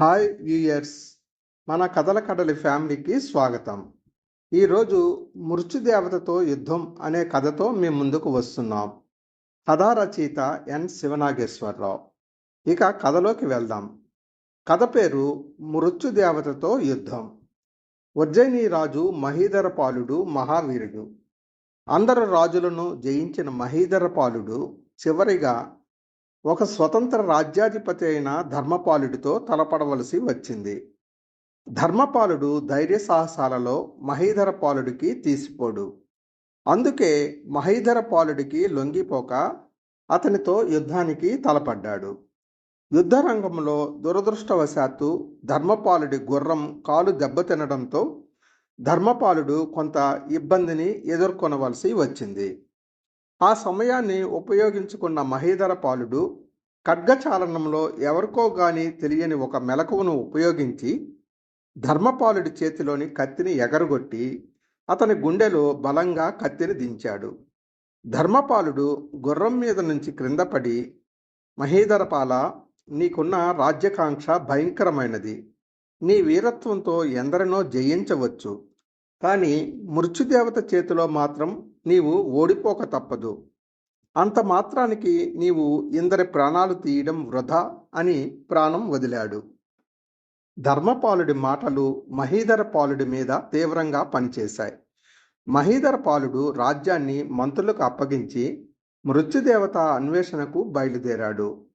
Hi viewers. మన కథల కడలి ఫ్యామిలీకి స్వాగతం. ఈరోజు మృత్యుదేవతతో యుద్ధం అనే కథతో మేము ముందుకు వస్తున్నాం. కథా రచయిత ఎన్ శివనాగేశ్వరరావు. ఇక కథలోకి వెళ్దాం. కథ పేరు మృత్యుదేవతతో యుద్ధం. ఉజ్జయిని రాజు మహీధరపాలుడు మహావీరుడు. అందరు రాజులను జయించిన మహీధరపాలుడు చివరిగా ఒక స్వతంత్ర రాజ్యాధిపతి అయిన ధర్మపాలుడితో తలపడవలసి వచ్చింది. ధర్మపాలుడు ధైర్య సాహసాలలో మహీధరపాలుడికి తీసిపోడు. అందుకే మహీధరపాలుడికి లొంగిపోక అతనితో యుద్ధానికి తలపడ్డాడు. యుద్ధరంగంలో దురదృష్టవశాత్తు ధర్మపాలుడి గుర్రం కాలు దెబ్బతినడంతో ధర్మపాలుడు కొంత ఇబ్బందిని ఎదుర్కొనవలసి వచ్చింది. ఆ సమయాన్ని ఉపయోగించుకున్న మహీధర పాలుడు ఖడ్గచాలనంలో ఎవరికో గాని తెలియని ఒక మెలకువను ఉపయోగించి ధర్మపాలుడి చేతిలోని కత్తిని ఎగరగొట్టి అతని గుండెలో బలంగా కత్తిని దించాడు. ధర్మపాలుడు గుర్రం మీద నుంచి క్రిందపడి మహీధరపాల నీకున్న రాజ్యకాంక్ష భయంకరమైనది. నీ వీరత్వంతో ఎందరినో జయించవచ్చు. కానీ మృత్యుదేవత చేతిలో మాత్రం నీవు ఓడిపోక తప్పదు. అంత మాత్రానికి నీవు ఇందరి ప్రాణాలు తీయడం వృధా అని ప్రాణం వదిలాడు. ధర్మపాలుడి మాటలు మహీధర పాలుడి మీద తీవ్రంగా పనిచేశాయి. మహీధర పాలుడు రాజ్యాన్ని మంత్రులకు అప్పగించి మృత్యుదేవత అన్వేషణకు బయలుదేరాడు.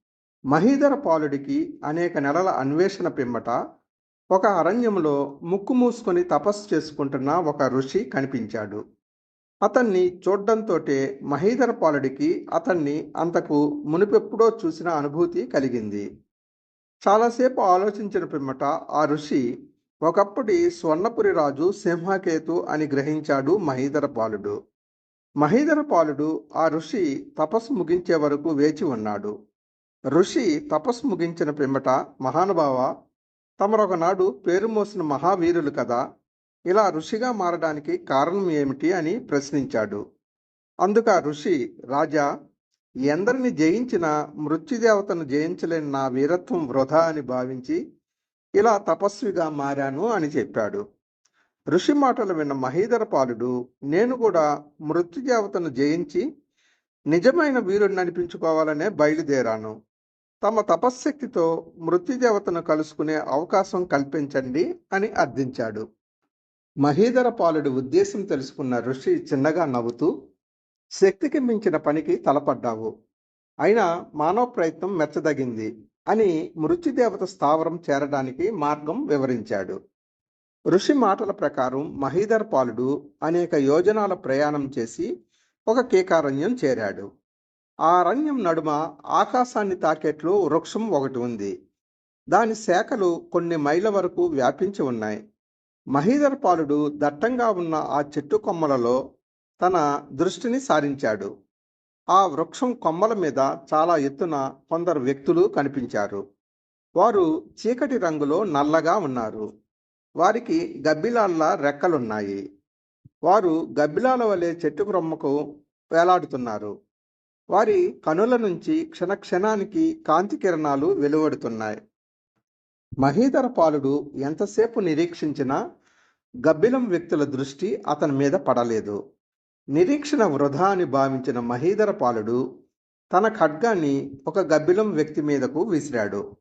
మహీధర పాలుడికి అనేక నెలల అన్వేషణ పిమ్మట ఒక అరణ్యంలో ముక్కు మూసుకొని తపస్సు చేసుకుంటున్న ఒక ఋషి కనిపించాడు. అతన్ని చూడ్డంతోటే మహీధర పాలుడికి అతన్ని అంతకు మునిపెప్పుడో చూసిన అనుభూతి కలిగింది. చాలాసేపు ఆలోచించిన పిమ్మట ఆ ఋషి ఒకప్పటి స్వర్ణపురి రాజు సింహకేతు అని గ్రహించాడు మహీధర పాలుడు. మహీధర పాలుడు ఆ ఋషి తపస్సు ముగించే వరకు వేచి ఉన్నాడు. ఋషి తపస్సు ముగించిన పిమ్మట మహానుభావ తమరొకనాడు పేరు మోసిన మహావీరులు కదా ఇలా ఋషిగా మారడానికి కారణం ఏమిటి అని ప్రశ్నించాడు. అందుకు ఆ ఋషి రాజా ఎందరిని జయించినా మృత్యుదేవతను జయించలేని నా వీరత్వం వృధా అని భావించి ఇలా తపస్విగా మారాను అని చెప్పాడు. ఋషి మాటలు విన్న మహీధర పాలుడు నేను కూడా మృత్యుదేవతను జయించి నిజమైన వీరుడిని అనిపించుకోవాలనే బయలుదేరాను. తమ తపశ్శక్తితో మృత్యుదేవతను కలుసుకునే అవకాశం కల్పించండి అని అర్థించాడు. మహీధర పాలుడి ఉద్దేశం తెలుసుకున్న ఋషి చిన్నగా నవ్వుతూ శక్తికి మించిన పనికి తలపడ్డావు. అయినా మానవ ప్రయత్నం మెచ్చదగింది అని మృత్యుదేవత స్థావరం చేరడానికి మార్గం వివరించాడు. ఋషి మాటల ప్రకారం మహీధర్ పాలుడు అనేక యోజనాల ప్రయాణం చేసి ఒక కేకారణ్యం చేరాడు. ఆ అరణ్యం నడుమ ఆకాశాన్ని తాకేట్లు వృక్షం ఒకటి ఉంది. దాని శాఖలు కొన్ని మైళ్ళ వరకు వ్యాపించి ఉన్నాయి. మహీధర్ పాలుడు దట్టంగా ఉన్న ఆ చెట్టు కొమ్మలలో తన దృష్టిని సారించాడు. ఆ వృక్షం కొమ్మల మీద చాలా ఎత్తున కొందరు వ్యక్తులు కనిపించారు. వారు చీకటి రంగులో నల్లగా ఉన్నారు. వారికి గబ్బిలాళ్ళ రెక్కలున్నాయి. వారు గబ్బిలాల వలె చెట్టు కొమ్మకు వేలాడుతున్నారు. వారి కనుల నుంచి క్షణక్షణానికి కాంతి కిరణాలు వెలువడుతున్నాయి. మహీధర పాలుడు ఎంతసేపు నిరీక్షించినా గబ్బిలం వ్యక్తుల దృష్టి అతని మీద పడలేదు. నిరీక్షణ వృధా అని భావించిన మహీధర పాలుడు తన ఖడ్గాన్ని ఒక గబ్బిలం వ్యక్తి మీదకు విసిరాడు.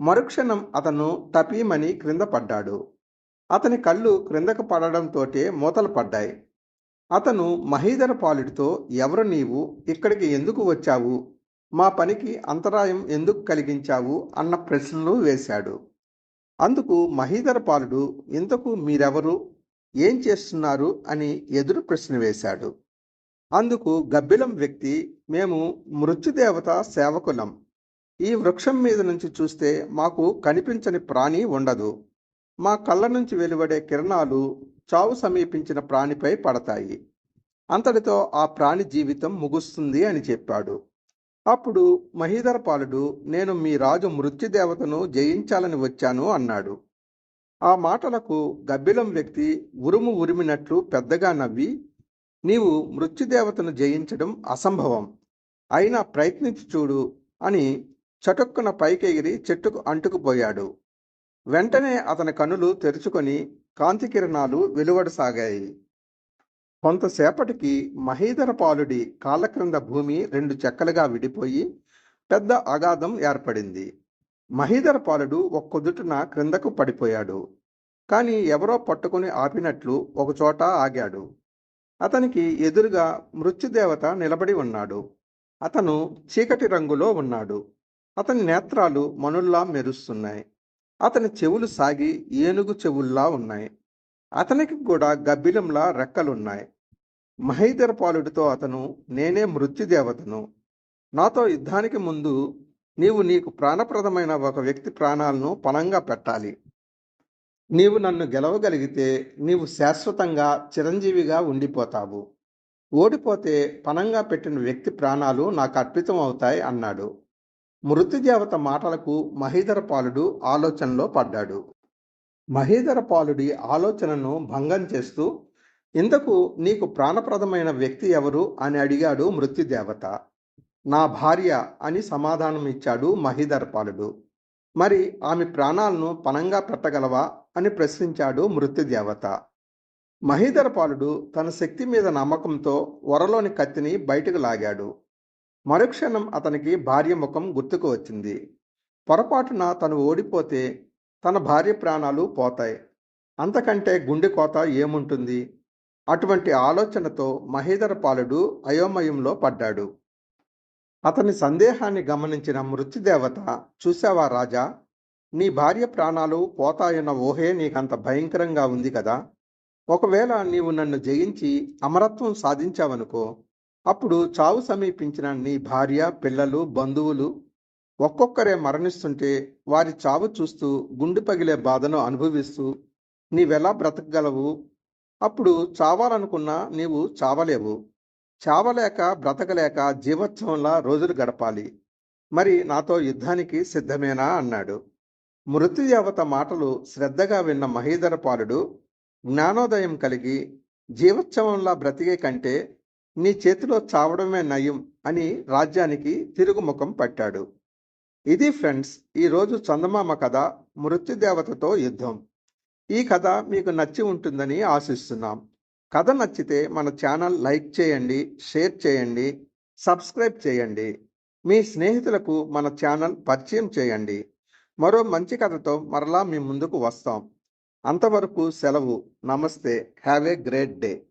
మరుక్షణం అతను టపీమని క్రింద పడ్డాడు. అతని కళ్ళు క్రిందకు పడడంతోటే మూతలు పడ్డాయి. అతను మహీధర పాలుడితో ఎవరు నీవు? ఇక్కడికి ఎందుకు వచ్చావు? మా పనికి అంతరాయం ఎందుకు కలిగించావు అన్న ప్రశ్నలు వేశాడు. అందుకు మహీధర పాలుడు ఇంతకు మీరెవరు? ఏం చేస్తున్నారు? అని ఎదురు ప్రశ్న వేశాడు. అందుకు గబ్బిలం వ్యక్తి మేము మృత్యుదేవత సేవకులం. ఈ వృక్షం మీద నుంచి చూస్తే మాకు కనిపించని ప్రాణి ఉండదు. మా కళ్ళ నుంచి వెలువడే కిరణాలు చావు సమీపించిన ప్రాణిపై పడతాయి. అంతటితో ఆ ప్రాణి జీవితం ముగుస్తుంది అని చెప్పాడు. అప్పుడు మహీధరపాలుడు నేను మీ రాజు మృత్యుదేవతను జయించాలని వచ్చాను అన్నాడు. ఆ మాటలకు గబ్బిలం వ్యక్తి ఉరుము ఉరిమినట్లు పెద్దగా నవ్వి నీవు మృత్యుదేవతను జయించడం అసంభవం. అయినా ప్రయత్నించి చూడు అని చటుక్కున పైకెగిరి చెట్టుకు అంటుకుపోయాడు. వెంటనే అతని కనులు తెరుచుకొని కాంతి కిరణాలు వెలువడసాగాయి. కొంతసేపటికి మహీధరపాలుడి కాళ్ళ క్రింద భూమి రెండు చెక్కలుగా విడిపోయి పెద్ద అగాధం ఏర్పడింది. మహీధరపాలుడు పాలుడు క్రిందకు పడిపోయాడు. కానీ ఎవరో పట్టుకుని ఆపినట్లు ఒకచోట ఆగాడు. అతనికి ఎదురుగా మృత్యుదేవత నిలబడి ఉన్నాడు. అతను చీకటి రంగులో ఉన్నాడు. అతని నేత్రాలు మనుల్లా మెరుస్తున్నాయి. అతని చెవులు సాగి ఏనుగు చెవుల్లా ఉన్నాయి. అతనికి కూడా గబ్బిలంలా రెక్కలున్నాయి. మహీధర్ పాలుడితో అతను నేనే మృత్యుదేవతను. నాతో యుద్ధానికి ముందు నీవు నీకు ప్రాణప్రదమైన ఒక వ్యక్తి ప్రాణాలను పణంగా పెట్టాలి. నీవు నన్ను గెలవగలిగితే నీవు శాశ్వతంగా చిరంజీవిగా ఉండిపోతావు. ఓడిపోతే పణంగా పెట్టిన వ్యక్తి ప్రాణాలు నాకు అర్పితం అవుతాయి అన్నాడు. మృత్యుదేవత మాటలకు మహీధర పాలుడు ఆలోచనలో పడ్డాడు. మహీధరపాలుడి ఆలోచనను భంగం చేస్తూ ఇంతకు నీకు ప్రాణప్రదమైన వ్యక్తి ఎవరు? అని అడిగాడు మృత్యుదేవత. నా భార్య అని సమాధానం ఇచ్చాడు మహీధరపాలుడు మరి ఆమె ప్రాణాలను పణంగా పెట్టగలవా? అని ప్రశ్నించాడు మృత్యుదేవత. మహీధరపాలుడు తన శక్తి మీద నమ్మకంతో వరలోని కత్తిని బయటకు లాగాడు. మరుక్షణం అతనికి భార్య ముఖం గుర్తుకు వచ్చింది. పొరపాటున తను ఓడిపోతే తన భార్య ప్రాణాలు పోతాయి. అంతకంటే గుండె కోత ఏముంటుంది? అటువంటి ఆలోచనతో మహేధర పాలుడు అయోమయంలో పడ్డాడు. అతని సందేహాన్ని గమనించిన మృత్యుదేవత చూసావా రాజా నీ భార్య ప్రాణాలు పోతాయన్న ఊహే నీకంత భయంకరంగా ఉంది కదా. ఒకవేళ నీవు నన్ను జయించి అమరత్వం సాధించావనుకో అప్పుడు చావు సమీపించిన నీ భార్య పిల్లలు బంధువులు ఒక్కొక్కరే మరణిస్తుంటే వారి చావు చూస్తూ గుండె పగిలే బాధను అనుభవిస్తూ నీవెలా బ్రతకగలవు? అప్పుడు చావాలనుకున్నా నీవు చావలేవు. చావలేక బ్రతకలేక జీవోత్సవంలా రోజులు గడపాలి. మరి నాతో యుద్ధానికి సిద్ధమేనా అన్నాడు. మృత్యుదేవత మాటలు శ్రద్ధగా విన్న మహీధరపాలుడు జ్ఞానోదయం కలిగి జీవోత్సవంలా బ్రతికే కంటే నీ చేతిలో చావడమే నయం అని రాజ్యానికి తిరుగుముఖం పట్టాడు. ఇది ఫ్రెండ్స్ ఈరోజు చందమామ కథ మృత్యుదేవతతో యుద్ధం. ఈ కథ మీకు నచ్చి ఉంటుందని ఆశిస్తున్నాం. కథ నచ్చితే మన ఛానల్ లైక్ చేయండి షేర్ చేయండి సబ్స్క్రైబ్ చేయండి. మీ స్నేహితులకు మన ఛానల్ పరిచయం చేయండి. మరో మంచి కథతో మరలా మీ ముందుకు వస్తాం. అంతవరకు సెలవు. నమస్తే. Have a great day.